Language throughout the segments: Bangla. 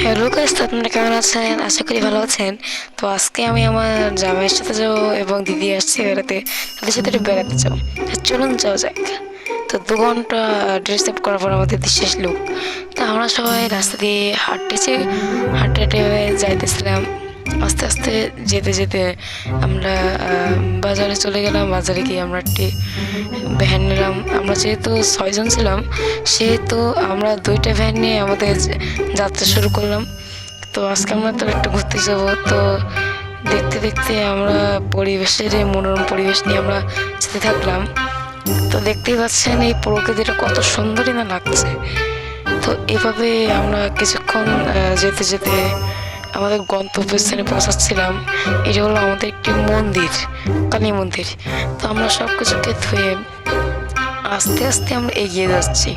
হ্যালো গাইস তো আপনারা কেমন আছেন? আশা করি ভালো আছেন। তো আজকে আমি আমার জামাইয়ের সাথে যাব এবং দিদি আসছে বেড়াতে। তাদের সাথে একটু বেড়াতে যাব। চলুন যাওয়া যাক। তো দু ঘণ্টা ড্রেস আপ করার পর আমাদের শেষ লুক তো আমরা সবাই রাস্তা দিয়ে হাঁটতেছি। হাঁটতে হাঁটে যাইতেছিলাম। আস্তে আস্তে যেতে যেতে আমরা বাজারে চলে গেলাম, বাজারে গিয়ে আমরা একটি ভ্যান নিলাম। আমরা যেহেতু ছয়জন ছিলাম, সেহেতু আমরা দুইটা ভ্যান নিয়ে আমাদের যাত্রা শুরু করলাম। তো আজকে আমরা তো একটু ঘুরতে যাব। তো দেখতে দেখতে আমরা পরিবেশের মনোরম পরিবেশ নিয়ে আমরা যেতে থাকলাম। তো দেখতেই পাচ্ছেন এই প্রকৃতিটা কত সুন্দরই না লাগছে। তো এভাবে আমরা কিছুক্ষণ যেতে যেতে আমাদের গন্তব্যস্থানে পৌঁছাচ্ছিলাম। এটা হলো আমাদের একটি মন্দির, কালী মন্দির। তো আমরা সব কিছুকে ধুয়ে আস্তে আস্তে আমরা এগিয়ে যাচ্ছি।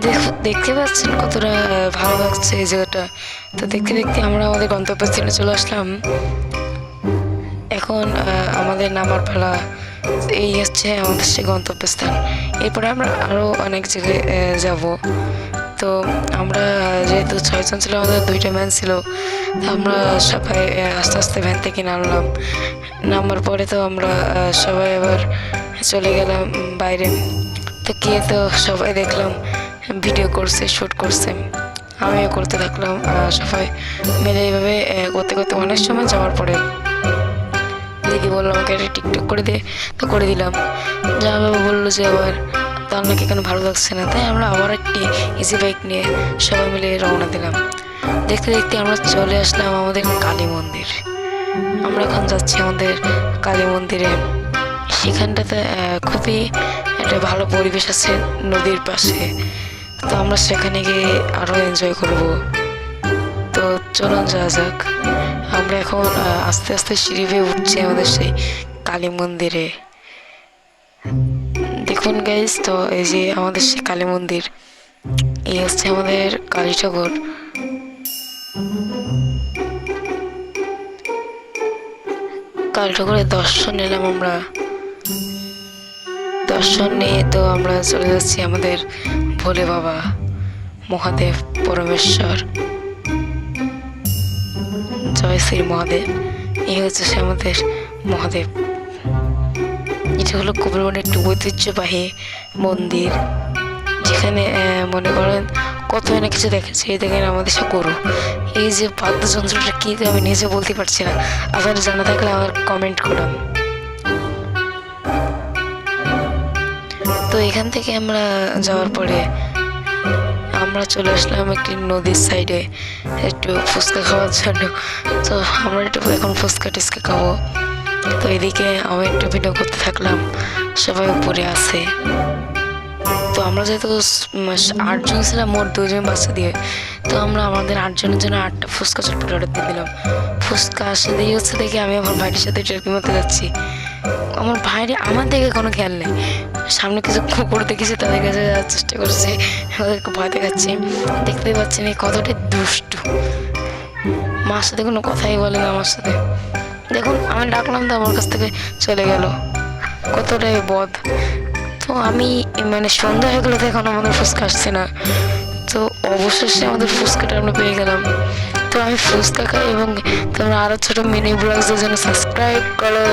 দেখ- দেখতে পাচ্ছেন কতটা ভালো লাগছে এই জায়গাটা। তো দেখতে দেখতে আমরা আমাদের গন্তব্যস্থানে চলে আসলাম। এখন আমাদের নামার পালা, এই হচ্ছে আমাদের সেই গন্তব্যস্থান। এরপরে আমরা আরও অনেক জায়গায় যাব। তো আমরা যেহেতু ছয়জন ছিল আমাদের দুইটা ভ্যান ছিল, তো আমরা সবাই আস্তে আস্তে ভ্যান থেকে নামলাম। নামার পরে তো আমরা সবাই আবার চলে গেলাম বাইরে। তো গিয়ে তো সবাই দেখলাম ভিডিও করছে শ্যুট করছে। আমিও করতে থাকলাম সবাই মিলে এইভাবে করতে করতে অনেক সময় যাওয়ার পরে দিদি বলল, আমাকে একটা টিকটক করে দে। তো করে দিলাম। যা বলল যে আবার তার নাকি কেন ভালো লাগছে না। তাই আমরা আবার একটি ইজি বাইক নিয়ে সবাই মিলে রওনা দিলাম। দেখতে দেখতে আমরা চলে আসলাম আমাদের কালী মন্দির। আমরা এখন যাচ্ছি আমাদের কালী মন্দিরে। সেখানটাতে খুবই একটা ভালো পরিবেশ আছে নদীর পাশে। তো আমরা সেখানে গিয়ে আরও এনজয় করব। তো চলুন যাওয়া যাক। আমরা এখন আস্তে আস্তে সিঁড়ি বেয়ে উঠছি আমাদের সেই কালী মন্দিরে। দেখুন গাইজ তো এই যে আমাদের সেই কালী মন্দির, এই হচ্ছে আমাদের কালী ঠাকুর। কালী ঠাকুরের দর্শন নিলাম আমরা। দর্শন নিয়ে তো আমরা চলে যাচ্ছি আমাদের ভোলে বাবা, মহাদেব পরমেশ্বর। জয় শ্রী মহাদেব, এই হচ্ছে সে আমাদের মহাদেব। হলো কুবলবনের একটি ঐতিহ্যবাহী মন্দির, যেখানে মনে করেন কত না কিছু দেখেছি। এই দেখেন আমাদের সে গরু। এই যে বাদ্যযন্ত্রটা কী আমি নিজে বলতে পারছি না। আপনার জানা থাকলে আমার কমেন্ট করুন। তো এখান থেকে আমরা যাওয়ার পরে আমরা চলে আসলাম একটি নদীর সাইডে একটু ফুচকা খাওয়ার জন্য। তো আমরা একটু এখন ফুচকা টিচকা খাব। তো এদিকে আমি একটু ভিডিও করতে থাকলাম। সবাই উপরে আছে। তো আমরা যেহেতু আটজন ছিলাম, মোট দুজন বাচ্চা দিয়ে, তো আমরা আমাদের আটজনের জন্য আটটা ফুচকা চটপট অর্ডার দিয়ে দিলাম। ফুচকা আসে দিয়ে হচ্ছে দেখে আমি আমার ভাইয়ের সাথে ট্রেকিং করতে যাচ্ছি। আমার ভাইয়ের আমার দিকে কোনো খেয়াল নেই। সামনে কিছু কুকুর দেখেছি, তাদের কাছে যাওয়ার চেষ্টা করছে, ওদেরকে ভয় দেখাচ্ছে। দেখতেই পাচ্ছেন এই কতটা দুষ্টু। মার সাথে কোনো কথাই বলে না আমার সাথে। দেখুন, আমি ডাকলাম তো আমার কাছ থেকে চলে গেল। কতটাই বদ। তো আমি মানে সন্ধ্যা হয়ে গেলে তো এখন আমাদের ফুচকা আসছে না। তো অবশেষে আমাদের ফুচকাটা আমরা পেয়ে গেলাম। তো আমি ফুচকা খাই এবং তোমরা আরও ছোটো মিনি ব্লগসের জন্য সাবস্ক্রাইব করো।